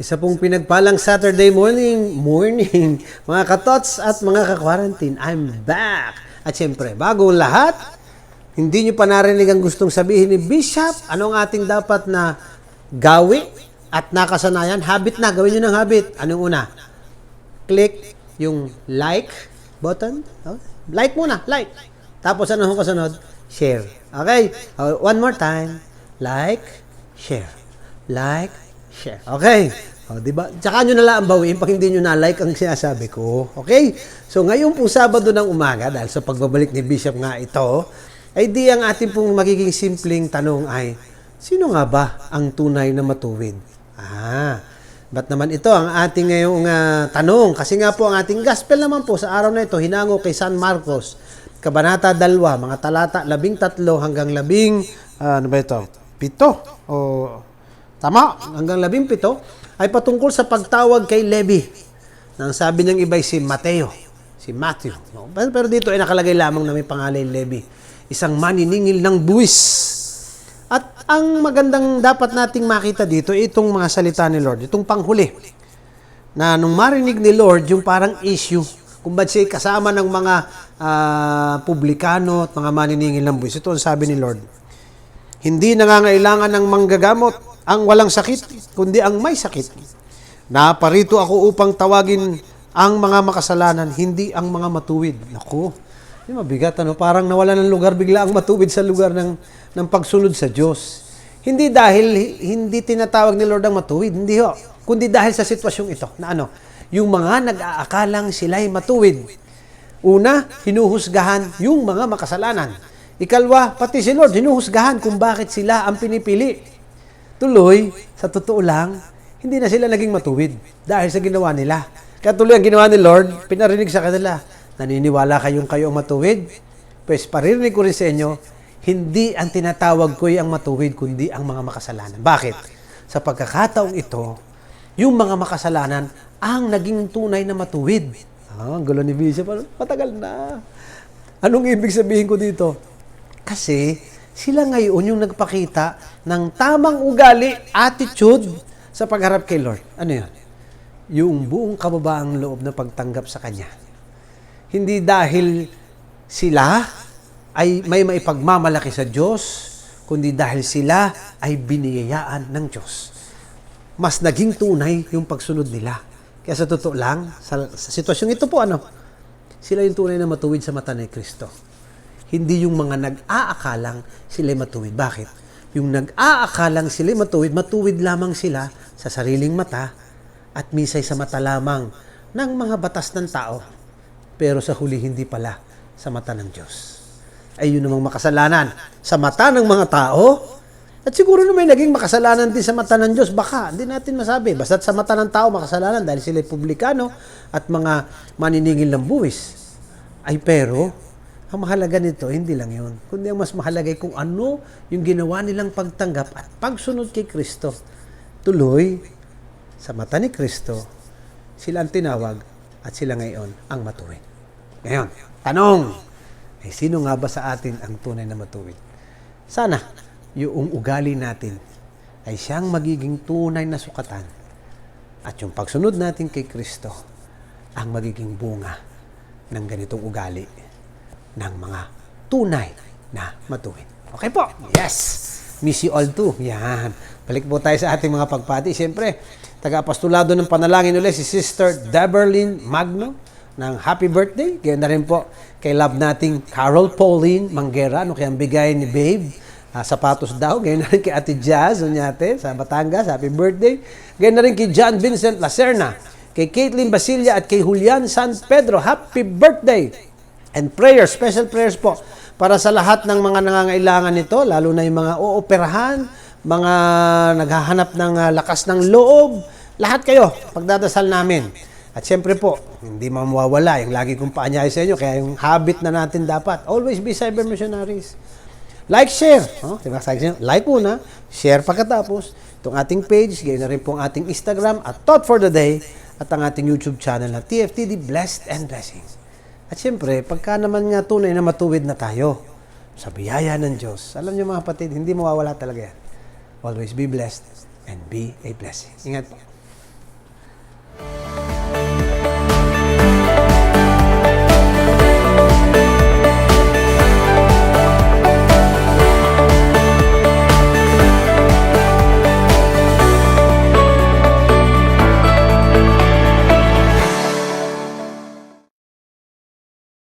Isa pong pinagpalang Saturday morning, morning, mga katots at mga ka-quarantine, I'm back! At siyempre, bago lahat, hindi nyo pa narinig ang gustong sabihin ni Bishop, ano ang ating dapat na gawi at nakasanayan? Habit na, gawin nyo ng habit. Anong una? Click yung like button. Oh, Like muna, like. Tapos ano ang kasunod? Share. Okay? Oh, one more time. Like, share. Like, share. Okay? O, di ba? Tsaka nyo na lang bawiin pag hindi nyo na-like ang sinasabi ko. Okay? So, ngayon po Sabado ng umaga, dahil sa pagbabalik ni Bishop nga ito, ay di ang ating pong magiging simpleng tanong ay, sino nga ba ang tunay na matuwid? Ah, Ba't naman ito ang ating ngayong ah, tanong? Kasi nga po ang ating gospel naman po sa araw na ito, hinango kay San Marcos, Kabanata 2, mga talata 13 hanggang 10, ah, ano ba ito? Pito? O, tama, hanggang 17, ay patungkol sa pagtawag kay Levi. Nang sabi niyang iba'y si Mateo, si Matthew. No? Pero, dito ay nakalagay lamang na may pangalan Levi. Isang maniningil ng buwis. At ang magandang dapat nating makita dito, itong mga salita ni Lord, itong panghuli. Na nung marinig ni Lord, yung parang issue, kung ba't siya kasama ng mga ah, publikano at mga maniningil ng buwis. Ito ang sabi ni Lord. Hindi nangangailangan ng manggagamot ang walang sakit, kundi ang may sakit. Naparito ako upang tawagin ang mga makasalanan, hindi ang mga matuwid. Naku, yung mabigat, ano? parang nawala ng lugar bigla ang matuwid sa lugar ng, ng pagsunod sa Diyos. Hindi dahil hi- hindi tinatawag ni Lord ang matuwid, hindi ho. Kundi dahil sa sitwasyong ito, na ano, yung mga nag-aakalang sila'y matuwid. Una, hinuhusgahan yung mga makasalanan. Ikalwa, pati si Lord, hinuhusgahan kung bakit sila ang pinipili. Tuloy, sa totoo lang, hindi na sila naging matuwid dahil sa ginawa nila. Kaya tuloy ang ginawa ni Lord, pinarinig sa kanila, naniniwala kayong kayo ang matuwid? Pues paririnig ko rin sa inyo, hindi ang tinatawag ko ang matuwid, kundi ang mga makasalanan. Bakit? Sa pagkakataong ito, yung mga makasalanan ang naging tunay na matuwid. Ah, ang gulo ni Bishop, matagal na. Anong ibig sabihin ko dito? Kasi sila ngayon yung nagpakita ng tamang ugali, attitude sa pagharap kay Lord. Ano yun? Yung buong kababaang loob na pagtanggap sa Kanya. Hindi dahil sila ay may maipagmamalaki sa Diyos, kundi dahil sila ay biniyayaan ng Diyos. Mas naging tunay yung pagsunod nila. Kaya sa totoo lang, sa, sa sitwasyong ito po, ano, sila yung tunay na matuwid sa mata ni Kristo. Hindi yung mga nag-aakalang sila'y matuwid. Bakit? Yung nag-aakalang sila'y matuwid, matuwid lamang sila sa sariling mata at misay sa mata lamang ng mga batas ng tao. Pero sa huli, hindi pala sa mata ng Diyos. Ay yun namang makasalanan sa mata ng mga tao. At siguro na may naging makasalanan din sa mata ng Diyos. Baka, hindi natin masabi. Basta sa mata ng tao, makasalanan dahil sila'y publikano at mga maniningil ng buwis. Ay pero, ang mahalaga nito, hindi lang yun. Kundi ang mas mahalaga kung ano yung ginawa nilang pagtanggap at pagsunod kay Kristo. Tuloy, sa mata ni Kristo, sila ang tinawag at sila ngayon ang matuwid. Ngayon, tanong, ay sino nga ba sa atin ang tunay na matuwid? Sana, yung ugali natin ay siyang magiging tunay na sukatan at yung pagsunod natin kay Kristo ang magiging bunga ng ganitong ugali ng mga tunay na matuwid. Okay po? Yes! Miss you all too. Yan. Balik po tayo sa ating mga pagpati. Siyempre, taga-apostolado ng panalangin ulit si Sister Deberlin Magno ng happy birthday. Kaya na rin po kay love nating Carol Pauline Manguera. Ano kaya ang bigay ni Babe? Ah, sapatos daw. Ganyan na rin kay Ate Jazz Unyate sa Batangas. Happy birthday. Ganyan na rin kay John Vincent Lacerna. Kay Caitlin Basilia at kay Julian San Pedro. Happy birthday! And prayers, special prayers po para sa lahat ng mga nangangailangan nito, lalo na yung mga ooperahan, mga naghahanap ng ah, lakas ng loob, lahat kayo, pagdadasal namin. At siyempre po, hindi mawawala yung lagi kong paanyay sa inyo, kaya yung habit na natin dapat, always be cyber missionaries. Like, share. Oh, diba? Like muna, share pagkatapos. Itong ating page, gayon na rin po ang ating Instagram at Thought for the Day at ang ating YouTube channel na TFTD Blessed and Blessings. At siyempre, pagka naman nga tunay na matuwid na tayo sa biyaya ng Diyos, alam niyo mga kapatid, hindi mawawala talaga yan. Always be blessed and be a blessing. Ingat po.